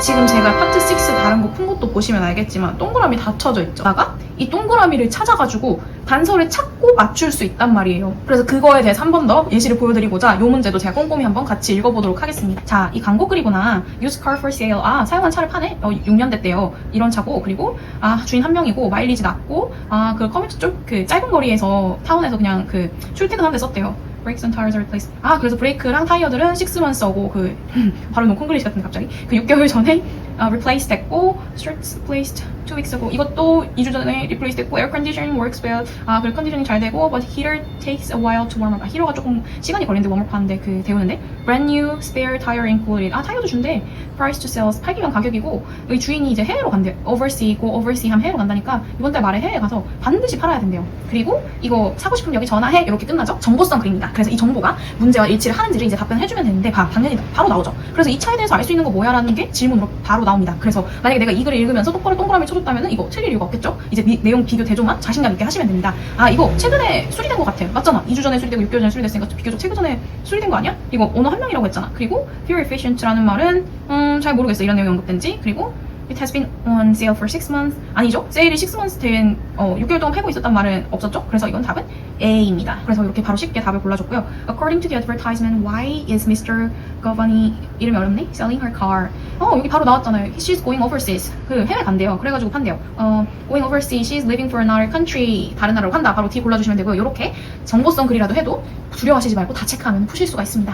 지금 제가 파트 6 다른 거 푼 것도 보시면 알겠지만 동그라미 다 쳐져 있죠. 다가 이 동그라미를 찾아가지고 단서를 찾고 맞출 수 있단 말이에요. 그래서 그거에 대해서 한 번 더 예시를 보여드리고자 이 문제도 제가 꼼꼼히 한번 같이 읽어보도록 하겠습니다. 자, 이 광고 그리구나. Used car for sale. 아, 사용한 차를 파네? 어, 6년 됐대요. 이런 차고. 그리고, 아, 주인 한 명이고, 마일리지 낮고, 아, 그 커뮤니티 쪽, 그 짧은 거리에서, 타운에서 그냥 그 출퇴근하는 데 썼대요. And tires are replaced. 아, 그래서 브레이크랑 타이어들은 6months 어고, 그, 바로 너무 콩글리시 같은데 갑자기. 그 6개월 전에, 아, replace 됐고, struts replaced two weeks ago. 이것도 2주 전에 replace 됐고, air conditioning works well. 아, 그리고 컨디셔닝 잘 되고, but heater takes a while to warm up. 아, 히터가 조금 시간이 걸리는데 웜업 하는데 그 데우는데. brand new spare tire included. 아, 타이어도 준대. price to sales. 팔기간 가격이고, 여기 주인이 이제 해외로 간대요. oversea, go oversea 하면 해외로 간다니까, 이번 달 말에 해외에 가서 반드시 팔아야 된대요. 그리고 이거 사고 싶으면 여기 전화해. 이렇게 끝나죠? 정보성 글입니다. 그래서 이 정보가 문제와 일치를 하는지를 이제 답변해 주면 되는데, 바, 당연히 바로 나오죠. 그래서 이 차에 대해서 알 수 있는 거 뭐야? 라는 게 질문으로 바로 나옵니다. 그래서 만약에 내가 이 글을 읽으면서 똑바로 동그라미 쳐줬다면 이거 틀릴 이유가 없겠죠? 이제 미- 내용 비교 대조만 자신감 있게 하시면 됩니다. 아, 이거 최근에 수리된 것 같아요. 맞잖아. 2주 전에 수리되고 6개월 전에 수리됐으니까 비교적 최근 전에 수리된 거 아니야? 이거 오너 한 명이라고 했잖아. 그리고 fuel efficient라는 말은 음, 잘 모르겠어. 이런 내용이 언급된지. 그리고 It has been on sale for 6 months. 아니죠. 세일이 6 months 된 어, 6개월 동안 팔고 있었단 말은 없었죠. 그래서 이건 답은 A입니다. 그래서 이렇게 바로 쉽게 답을 골라줬고요. According to the advertisement, why is Mr. Govani 이름이 어렵네? Selling her car. 어 여기 바로 나왔잖아요. She's going overseas. 그 해외 간대요. 그래가지고 판대요. 어, going overseas. She's living for another country. 다른 나라로 간다. 바로 D 골라주시면 되고요. 이렇게 정보성 글이라도 해도 두려워하시지 말고 다 체크하면 푸실 수가 있습니다.